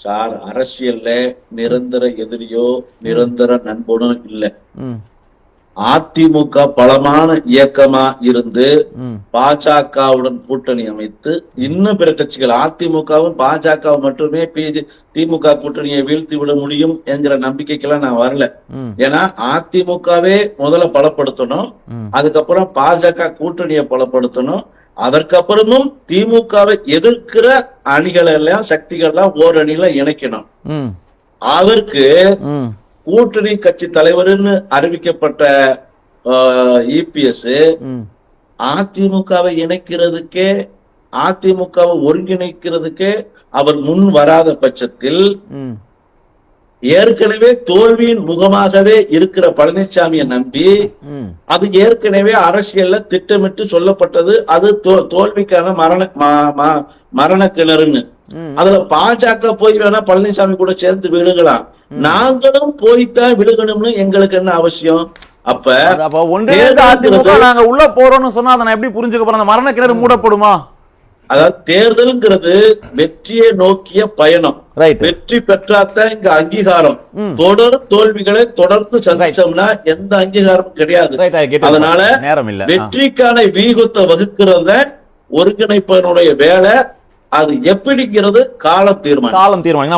Sir அரசியல்ல நிரந்தர எதிரியோ நிரந்தர நண்பனோ இல்ல. அதிமுக பலமான இயக்கமா இருந்து பாஜகவுடன் கூட்டணி அமைத்து இன்னும் பிற கட்சிகள் அதிமுகவும் பாஜக மட்டுமே திமுக கூட்டணியை வீழ்த்தி விட முடியும் என்கிற நம்பிக்கைக்கெல்லாம் நான் வரல. ஏன்னா அதிமுகவே முதல்ல பலப்படுத்தணும். அதுக்கப்புறம் பாஜக கூட்டணியை பலப்படுத்தணும். அதற்கப்புறமும் திமுகவை எதிர்க்கிற அணிகள் எல்லாம் சக்திகள் எல்லாம் ஓரணியில இணைக்கணும். அதற்கு கூட்டணி கட்சி தலைவர்னு அறிவிக்கப்பட்ட இபிஎஸ் அதிமுகவை இணைக்கிறதுக்கே அதிமுகவை ஒருங்கிணைக்கிறதுக்கே அவர் முன் வராத பட்சத்தில் ஏற்கனவே தோல்வியின் முகமாகவே இருக்கிற பழனிசாமியை நம்பி அது ஏற்கனவே அரசியல்ல திட்டமிட்டு சொல்லப்பட்டது. அது தோல்விக்கான மரண மரண கிணறுன்னு. அதுல பாஜக போய் வேணா பழனிசாமி கூட சேர்ந்து விழுகலாம். நாங்களும் போய்த்தான் விழுகணும்னு எங்களுக்கு என்ன அவசியம்? அப்ப ஒன்றிணைந்த அதிமுக நாங்க உள்ள போறோம்னு சொன்னா அதை நான் எப்படி புரிஞ்சுக்க போறேன்? அந்த மரண கிணறு மூடப்படுமா? அதாவது தேர்தல்ங்கிறது வெற்றியை நோக்கிய பயணம். வெற்றி பெற்றாதான் இங்க அங்கீகாரம். தொடர் தோல்விகளை தொடர்ந்து சந்திச்சோம்னா எந்த அங்கீகாரமும் கிடையாது. அதனால நேரம் இல்ல ஆ. வெற்றிக்கான வீகத்தை வகுக்கிறத ஒருங்கிணைப்பதனுடைய வேலை அது எப்படிங்கிறது காலம் தீர்மானம் காலம் தீர்மானம்